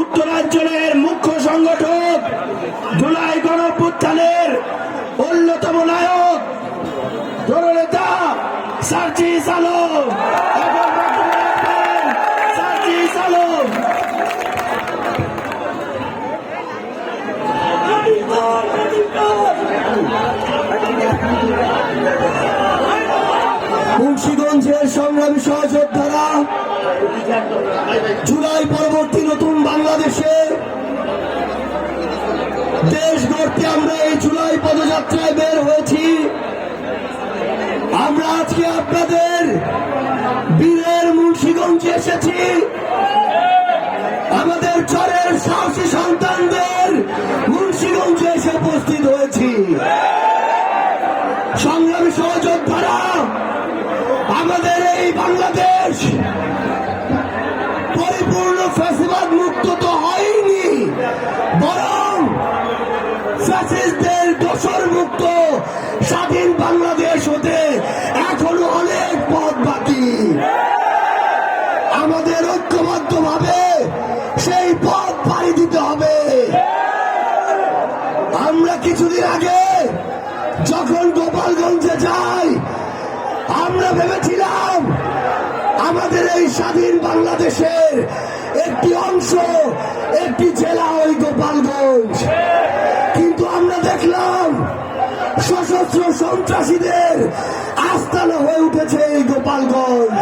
উত্তরাঞ্চলের মুখ্য সংগঠক দুলাই গণপুত্থানের অন্যতম নায়ক জননেতা সার্জিস আলম। মুন্সিগঞ্জের সংগ্রামী সহযোদ্ধারা, জুলাই পরবর্তী নতুন বাংলাদেশে দেশ গড়তে আমরা এই জুলাই পদযাত্রায় বের হয়েছি। আমরা আজকে আপনাদের বীরের মুন্সিগঞ্জে এসেছি। আমাদের চরের সাহসী সন্তানদের মুন্সিগঞ্জে এসে উপস্থিত হয়েছি। সংগ্রামী পরিপূর্ণ ফ্যাসিবাদ মুক্ত তো হয়নি, বরং ফ্যাসিস্টদের দোষর মুক্ত স্বাধীন বাংলাদেশ হতে এখনও অনেক পথ বাকি। আমাদের ঐক্যবদ্ধ ভাবে সেই পথ পাড়ি দিতে হবে। আমরা কিছুদিন আগে যখন গোপালগঞ্জে যাই, আমরা ভেবেছিলাম এই স্বাধীন বাংলাদেশের একটি অংশ, একটি জেলা ওই গোপালগঞ্জ। কিন্তু আমরা দেখলাম সশস্ত্র সন্ত্রাসীদের আস্তানা হয়ে উঠেছে এই গোপালগঞ্জ।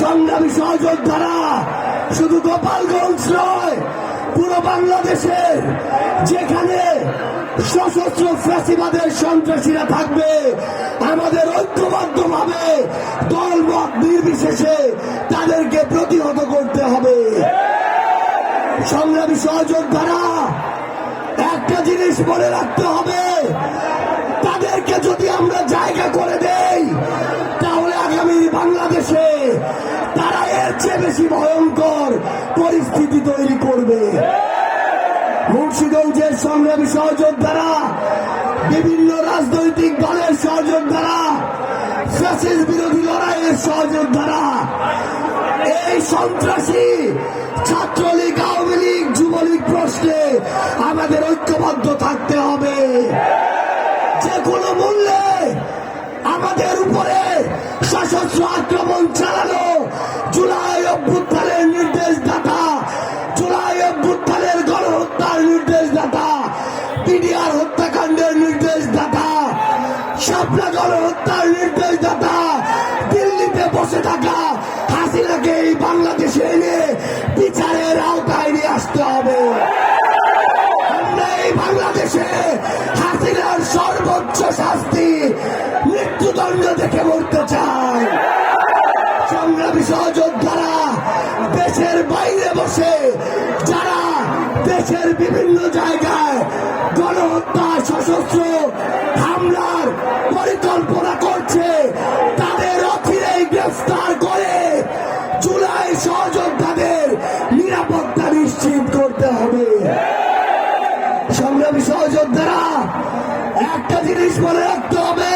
সংগ্রামী সহযোদ্ধারা শুধু গোপালগঞ্জ নয়, পুরো বাংলাদেশের যেখানে সশস্ত্র ফ্যাসিবাদের সন্ত্রাসীরা থাকবে, আমাদের ঐক্যবদ্ধ ভাবে দল মত নির্বিশেষে তাদেরকে প্রতিহত করতে হবে। সংগ্রামী সহযোদ্ধারা, একটা জিনিস মনে রাখতে হবে, তাদেরকে যদি আমরা জায়গা করে দেই, তাহলে আগামী বাংলাদেশে তারা এর চেয়ে বেশি ভয়ঙ্কর পরিস্থিতি তৈরি করবে। মুন্সিগঞ্জের সংগ্রামী সহযোদ্ধারা বিভিন্ন রাজনৈতিক দলের সহযোদ্ধারা ফ্যাসিস বিরোধী লড়াইয়ের সহযোদ্ধারা এই সন্ত্রাসী ছাত্রলীগ গণহত্যার নির্দেশদাতা দিল্লিতে বসে থাকা হাসিনাকে এই বাংলাদেশে এনে বিচারের আওতায় নিয়ে আসতে হবে। আমরা এই বাংলাদেশে হাসিনার সর্বোচ্চ শাস্তি মৃত্যুদণ্ড দেখে মরতে চাই। সংগ্রামী সহযোদ্ধারা দেশের বাইরে বসে, যারা দেশের বিভিন্ন জায়গায় গণহত্যা, সশস্ত্র সংগ্রামী সহযোদ্ধারা একটা জিনিস মনে রাখতে হবে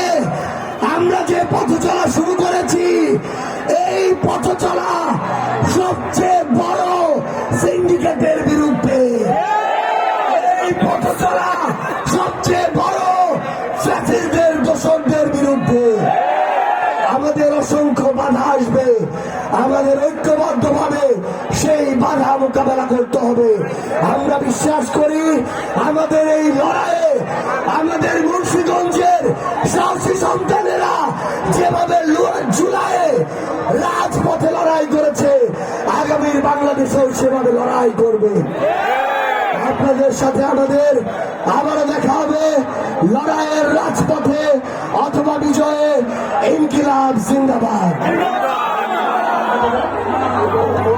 আমাদের অসংখ্য বাধা আসবে। আমাদের ঐক্যবদ্ধ ভাবে সেই বাধা মোকাবেলা করতে হবে। আমরা বিশ্বাস করি, আমাদের এই লড়াইয়ে আমাদের মুন্সিগঞ্জের সাহসী সন্তানেরা যেভাবে জুলাইয়ে রাজপথে লড়াই করেছে, আগামীর বাংলাদেশেও সেভাবে লড়াই করবে। আপনাদের সাথে আমাদের আবারও দেখা হবে। লড়াইয়ের রাজপথে অথবা বিজয়ে ইনকিলাব জিন্দাবাদ।